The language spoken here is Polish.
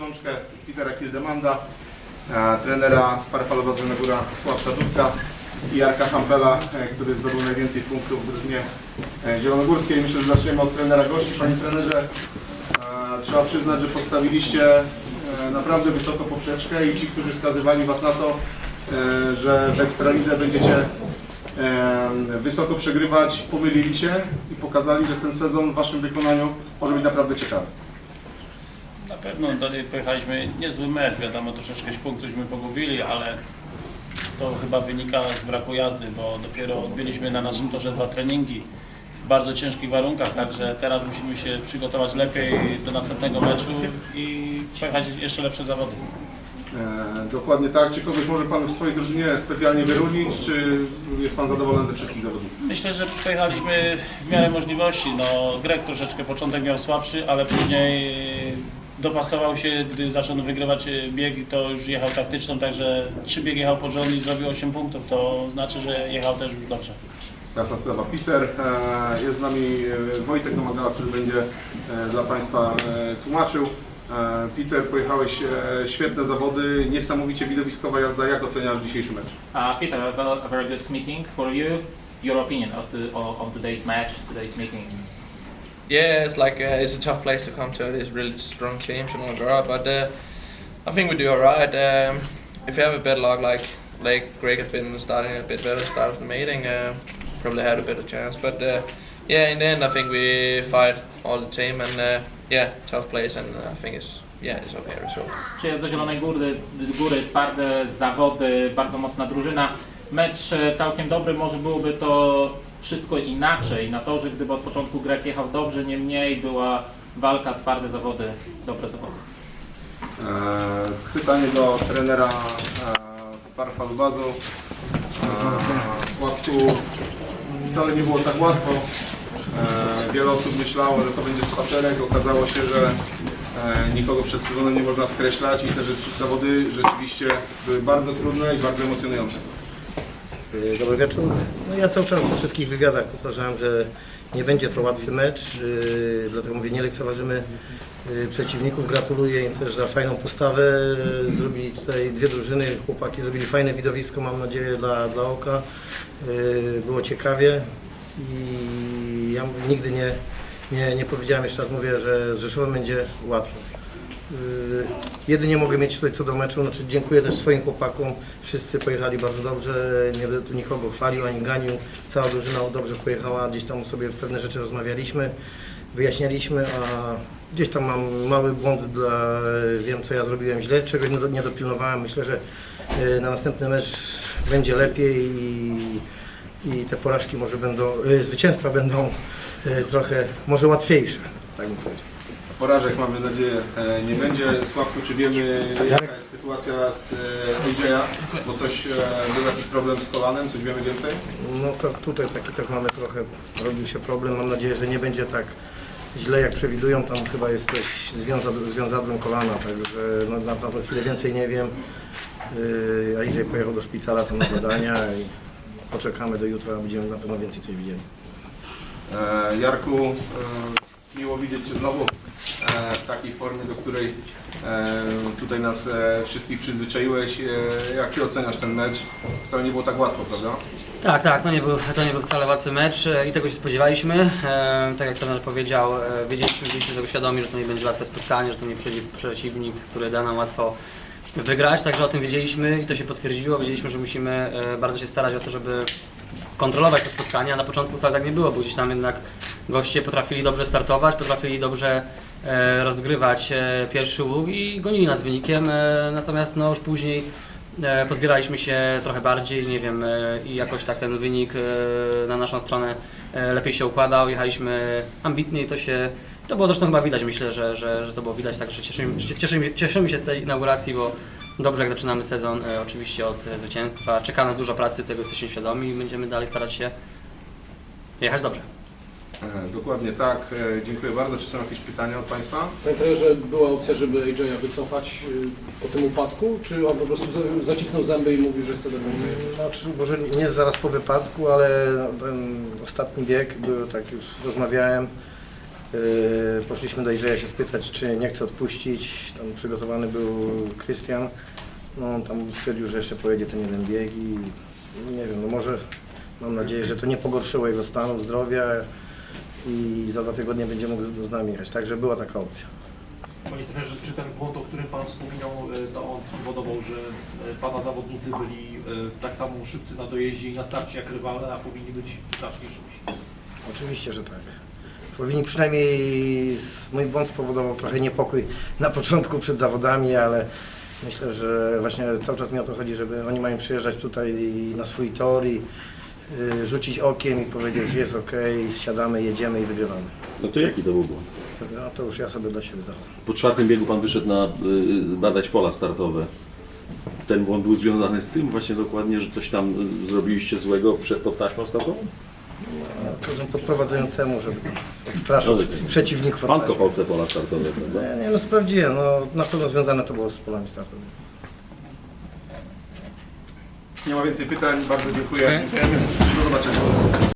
Rączkę Petera Kildemanda, e, trenera z Parfalowa Góra Sławka Dudka i Jarka Hampela, e, który zdobył najwięcej punktów w drużynie e, zielonogórskiej. Myślę, że zaczniemy od trenera gości. Panie trenerze, trzeba przyznać, że postawiliście naprawdę wysoko poprzeczkę i ci, którzy skazywali Was na to, że w Ekstralidze będziecie wysoko przegrywać, pomylili się i pokazali, że ten sezon w Waszym wykonaniu może być naprawdę ciekawy. Na pewno dalej pojechaliśmy niezły mecz, wiadomo troszeczkę punktów pogubili, ale to chyba wynika z braku jazdy, bo dopiero odbyliśmy na naszym torze dwa treningi w bardzo ciężkich warunkach, także teraz musimy się przygotować lepiej do następnego meczu i pojechać jeszcze lepsze zawody. E, dokładnie tak. Czy kogoś może Pan w swojej drużynie specjalnie wyróżnić, czy jest Pan zadowolony ze wszystkich zawodników? Myślę, że pojechaliśmy w miarę możliwości. No, Grek troszeczkę początek miał słabszy, ale później dopasował się, gdy zaczął wygrywać e, bieg to już jechał taktyczną, także trzy biegi jechał pod rząd i zrobił 8 punktów, to znaczy, że jechał też już dobrze. Jasna sprawa. Peter, e, jest z nami e, Wojtek Domagała, który będzie dla Państwa tłumaczył. Peter, pojechałeś świetne zawody, niesamowicie widowiskowa jazda. Jak oceniasz dzisiejszy mecz? Uh, Peter, a very, a very good meeting for you. Your opinion of the of today's match, today's meeting. Yeah, it's like uh, it's a tough place to come to. Is really strong teams in Monagara, but uh, I think we do all right. Um, if you have a bit luck, like like Greg has been starting a bit better start of the meeting, uh, probably had a better chance. But uh, yeah, in the end, I think we fight all the team, and uh, yeah, tough place, and I think it's yeah, it's okay result. Przyjazd do Zielonej Góry, góry, twarde zawody, bardzo mocna drużyna. Mecz całkiem dobry, może byłoby to wszystko inaczej na torze, gdyby od początku Grek jechał dobrze, niemniej była walka, twarde zawody, dobre zawody. E, Pytanie do trenera e, z Parfalubazu. E, Sławku, wcale nie było tak łatwo. E, Wiele osób myślało, że to będzie spacerek. Okazało się, że e, nikogo przed sezonem nie można skreślać i te rzeczy, zawody rzeczywiście były bardzo trudne i bardzo emocjonujące. Y, Dobry wieczór. No ja cały czas w wszystkich wywiadach powtarzałem, że nie będzie to łatwy mecz, yy, dlatego mówię, nie lekceważymy yy, przeciwników. Gratuluję im też za fajną postawę. Zrobili tutaj dwie drużyny, chłopaki zrobili fajne widowisko, mam nadzieję, dla, dla oka. Było ciekawie i ja mówię, nigdy nie, nie, nie powiedziałem, jeszcze raz mówię, że z Rzeszowem będzie łatwo. Yy, Jedynie mogę mieć tutaj co do meczu, znaczy dziękuję też swoim chłopakom, wszyscy pojechali bardzo dobrze, nie będę tu nikogo chwalił ani ganił, cała drużyna dobrze pojechała, gdzieś tam sobie pewne rzeczy rozmawialiśmy, wyjaśnialiśmy, a gdzieś tam mam mały błąd, dla, wiem co ja zrobiłem źle, czegoś nie, do- nie dopilnowałem, myślę, że yy, na następny mecz będzie lepiej i, i te porażki może będą, yy, zwycięstwa będą trochę może łatwiejsze, tak bym powiedział. Porażek mamy nadzieję e, nie będzie. Sławku, czy wiemy jaka jest sytuacja z e, AJ-a? Bo coś, e, był jakiś problem z kolanem, coś wiemy więcej? No to tutaj taki też mamy trochę, robił się problem. Mam nadzieję, że nie będzie tak źle jak przewidują. Tam chyba jest coś związa- związadłem kolana, także no, na, na tą chwilę więcej nie wiem. Yy, a idzie pojechał do szpitala tam na badania i poczekamy do jutra, będziemy na pewno więcej coś widzieli. E, Jarku, e, miło widzieć Cię znowu e, w takiej formie, do której e, tutaj nas e, wszystkich przyzwyczaiłeś. E, Jak Ty oceniasz ten mecz? Wcale nie było tak łatwo, prawda? Tak, tak, to nie, był, to nie był wcale łatwy mecz e, i tego się spodziewaliśmy. E, tak jak trener powiedział, e, wiedzieliśmy, byliśmy tego świadomi, że to nie będzie łatwe spotkanie, że to nie przeciwnik, który da nam łatwo wygrać, także o tym wiedzieliśmy i to się potwierdziło. Wiedzieliśmy, że musimy e, bardzo się starać o to, żeby kontrolować te spotkania. Na początku wcale tak nie było, bo gdzieś tam jednak goście potrafili dobrze startować, potrafili dobrze e, rozgrywać e, pierwszy łuk i gonili nas wynikiem, natomiast no już później pozbieraliśmy się trochę bardziej, nie wiem, i jakoś tak ten wynik na naszą stronę lepiej się układał, jechaliśmy ambitnie i to się, to było zresztą chyba widać, myślę, że, że, że to było widać, także cieszymy, cieszymy, cieszymy się z tej inauguracji, bo dobrze jak zaczynamy sezon, e, oczywiście od e, zwycięstwa, czeka nas dużo pracy, tego jesteśmy świadomi i będziemy dalej starać się jechać dobrze. E, Dokładnie tak. E, Dziękuję bardzo. Czy są jakieś pytania od Państwa? Panie trenerze, była opcja, żeby AJ'a wycofać y, po tym upadku, czy on po prostu za- zacisnął zęby i mówi, że chce dać więcej? Znaczy, może nie zaraz po wypadku, ale ten ostatni bieg, był, tak już rozmawiałem, Poszliśmy do Andrzeja się spytać, czy nie chce odpuścić. Tam przygotowany był Krystian. No, on tam stwierdził, że jeszcze pojedzie ten jeden bieg i nie wiem, no może mam nadzieję, że to nie pogorszyło jego stanu zdrowia i za dwa tygodnie będzie mógł z z nami jechać. Także była taka opcja. Panie trenerze, czy ten błąd, o którym Pan wspominał, e, to on spowodował, że e, Pana zawodnicy byli e, tak samo szybcy na dojeździe i na starcie jak rywale, a powinni być znacznie szybsi? Oczywiście, że tak. Powinni przynajmniej, mój błąd spowodował trochę niepokój na początku przed zawodami, ale myślę, że właśnie cały czas mi o to chodzi, żeby oni mają przyjeżdżać tutaj na swój tor i y, rzucić okiem i powiedzieć jest ok, siadamy, jedziemy i wygrywamy. No to jaki to był błąd? No to już ja sobie dla siebie zachowam. Po czwartym biegu pan wyszedł na y, badać pola startowe. Ten błąd był związany z tym właśnie dokładnie, że coś tam y, zrobiliście złego przed pod taśmą startową? Każę podprowadzającemu, żeby tam odstraszył No, przeciwników. od Pan taśmy. kopał te pola startowe, prawda? Nie, nie, no sprawdziłem, no na pewno związane to było z polami startowymi. Nie ma więcej pytań. Bardzo dziękuję. Do zobaczenia.